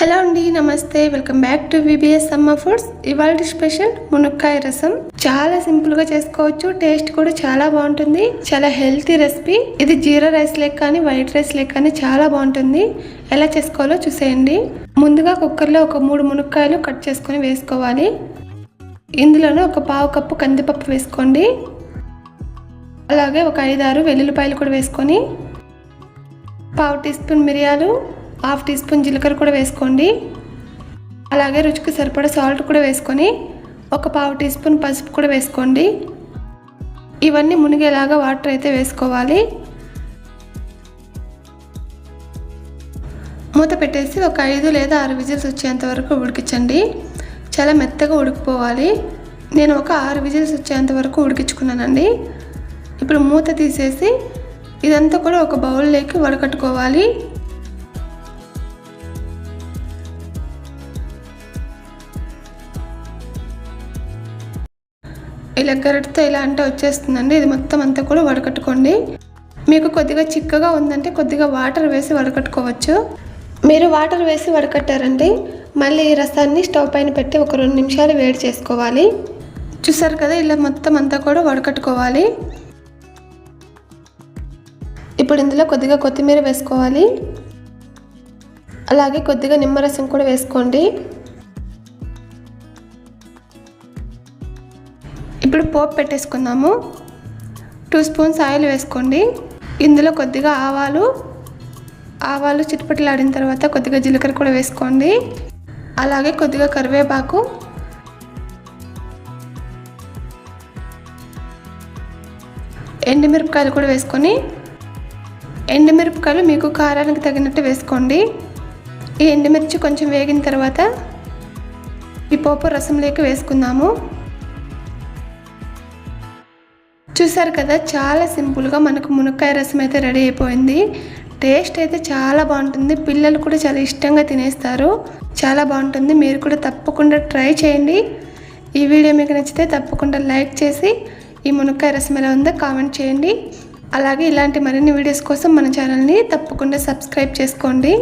Hello అండి నమస్తే. Welcome back to VBS summer foods ఇవాళ స్పెషల్ మునక్కాయ రసం. చాలా సింపుల్గా చేసుకోవచ్చు. టేస్ట్ కూడా చాలా బాగుంటుంది. చాలా హెల్తీ రెసిపీ. ఇది జీరా రైస్ లెక్క కానీ వైట్ రైస్ లెక్క కానీ చాలా బాగుంటుంది. ఎలా చేసుకోవాలో చూసేయండి. ముందుగా కుక్కర్లో ఒక మూడు మునక్కాయలు కట్ చేసుకొని వేసుకోవాలి. ఇందులోనే ఒక పావు కప్పు కందిపప్పు వేసుకోండి. అలాగే ఒక ఐదారు వెల్లుల్లిపాయలు కూడా వేసుకొని పావు టీ స్పూన్ మిరియాలు హాఫ్ టీ స్పూన్ జీలకర్ర కూడా వేసుకోండి. అలాగే రుచికి సరిపడా సాల్ట్ కూడా వేసుకొని ఒక పావు టీ స్పూన్ పసుపు కూడా వేసుకోండి. ఇవన్నీ మునిగేలాగా వాటర్ అయితే వేసుకోవాలి. మూత పెట్టేసి ఒక ఐదు లేదా ఆరు విజిల్స్ వచ్చేంత వరకు ఉడికించండి. చాలా మెత్తగా ఉడికిపోవాలి. నేను ఒక ఆరు విజిల్స్ వచ్చేంత వరకు ఉడికించుకున్నానండి. ఇప్పుడు మూత తీసేసి ఇదంతా కూడా ఒక బౌల్లోకి వడకట్టుకోవాలి. ఇలా గరిటతో ఇలా అంటే వచ్చేస్తుందండి. ఇది మొత్తం అంతా కూడా వడకట్టుకోండి. మీకు కొద్దిగా చిక్కగా ఉందంటే కొద్దిగా వాటర్ వేసి వడకట్టుకోవచ్చు. మీరు వాటర్ వేసి వడకట్టారండి మళ్ళీ ఈ రసాన్ని స్టవ్ పైన పెట్టి ఒక రెండు నిమిషాలు వేడి చేసుకోవాలి. చూసారు కదా ఇలా మొత్తం అంతా కూడా వడకట్టుకోవాలి. ఇప్పుడు ఇందులో కొద్దిగా కొత్తిమీర వేసుకోవాలి. అలాగే కొద్దిగా నిమ్మరసం కూడా వేసుకోండి. ఇప్పుడు పోపు పెట్టేసుకుందాము. టూ స్పూన్స్ ఆయిల్ వేసుకోండి. ఇందులో కొద్దిగా ఆవాలు ఆవాలు చిట్పట్లాడిన తర్వాత కొద్దిగా జీలకర్ర కూడా వేసుకోండి. అలాగే కొద్దిగా కరివేపాకు. ఎండుమిరపకాయలు కూడా వేసుకొని ఎండుమిరపకాయలు మీకు కారానికి తగినట్టు వేసుకోండి. ఈ ఎండుమిర్చి కొంచెం వేగిన తర్వాత ఈ పోపు రసంలోకి వేసుకుందాము. చూసారు కదా చాలా సింపుల్గా మనకు మునక్కాయ రసం అయితే రెడీ అయిపోయింది. టేస్ట్ అయితే చాలా బాగుంటుంది. పిల్లలు కూడా చాలా ఇష్టంగా తినేస్తారు. చాలా బాగుంటుంది. మీరు కూడా తప్పకుండా ట్రై చేయండి. ఈ వీడియో మీకు నచ్చితే తప్పకుండా లైక్ చేసి ఈ మునక్కాయ రసం ఎలా ఉందో కామెంట్ చేయండి. అలాగే ఇలాంటి మరిన్ని వీడియోస్ కోసం మన ఛానల్ని తప్పకుండా సబ్స్క్రైబ్ చేసుకోండి.